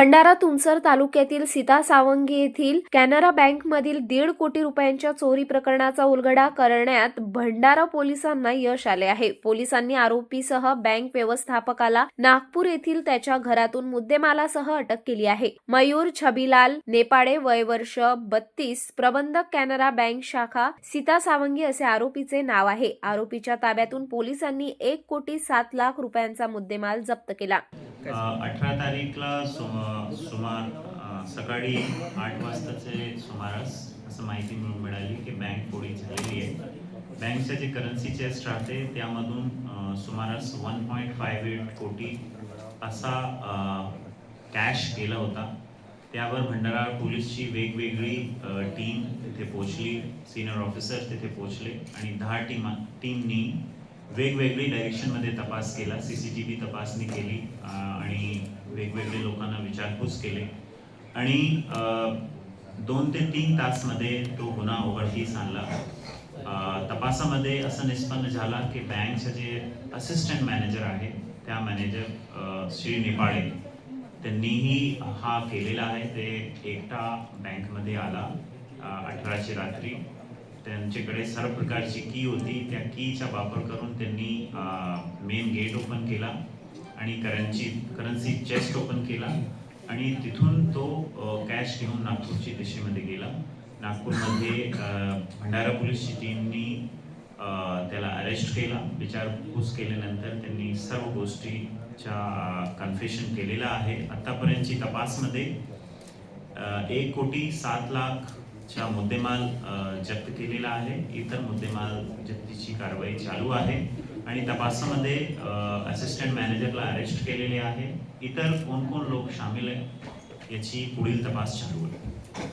भंडारा तुमसर तालुक्यातील सीता सावंगी येथील कॅनरा बँकमधील दीड कोटी रुपयांच्या चोरी प्रकरणाचा उलगडा करण्यात भंडारा पोलिसांना यश आले आहे. पोलिसांनी आरोपीसह बँक व्यवस्थापकाला नागपूर येथील त्याच्या घरातून मुद्देमालासह अटक केली आहे. मयूर छबीलाल नेपाळे वय वर्ष बत्तीस प्रबंधक कॅनरा बँक शाखा सीता सावंगी असे आरोपीचे नाव आहे. आरोपीच्या ताब्यातून पोलिसांनी एक कोटी सात लाख रुपयांचा मुद्देमाल जप्त केला. अठरा तारीखला सुम सुमार सकाळी आठ वाजताचे सुमारास असं माहिती मिळून मिळाली की बँक पोळी झालेली आहे. बँकचं जे करन्सी चेस्ट राहते त्यामधून सुमारास वन पॉईंट फाईव्ह एट कोटी असा कॅश गेला होता. त्यावर भंडारा पोलीसची वेगवेगळी टीम तिथे पोचली सिनियर ऑफिसर तिथे पोचले आणि दहा टीमा टीमनी वेगवेगळी डायरेक्शनमध्ये तपास केला सी सी टी व्ही तपासणी केली आणि वेगवेगळे लोकांना विचारपूस केले. आणि दोन ते तीन तासमध्ये तो गुन्हा उघडकीस आणला तपासामध्ये असं निष्पन्न झाला की बँकचे जे असिस्टंट मॅनेजर आहे त्या मॅनेजर श्री निपाळे त्यांनीही हा केलेला आहे. ते एकटा बँकमध्ये आला अठराशे अठराची रात्री. त्यांच्याकडे सर्व प्रकारची की होती. त्या कीचा वापर करून त्यांनी मेन गेट ओपन केला आणि करन्सी करन्सी चेस्ट ओपन केला आणि तिथून तो कॅश घेऊन नागपूरच्या दिशेमध्ये गेला. नागपूरमध्ये भंडारा पोलीसची टीमनी त्याला अरेस्ट केला. विचारपूस केल्यानंतर त्यांनी सर्व गोष्टीच्या कन्फेशन केलेलं आहे. आत्तापर्यंतची तपासमध्ये एक कोटी सात लाख चा मुद्देमाल जप्त केलेला आहे. इतर मुद्देमाल जप्तीची कारवाई चालू आहे आणि तपासामध्ये असिस्टंट मॅनेजरला अरेस्ट केलेले आहे. इतर कोण कोण लोक सामील आहे याची पुढील तपास चालू आहे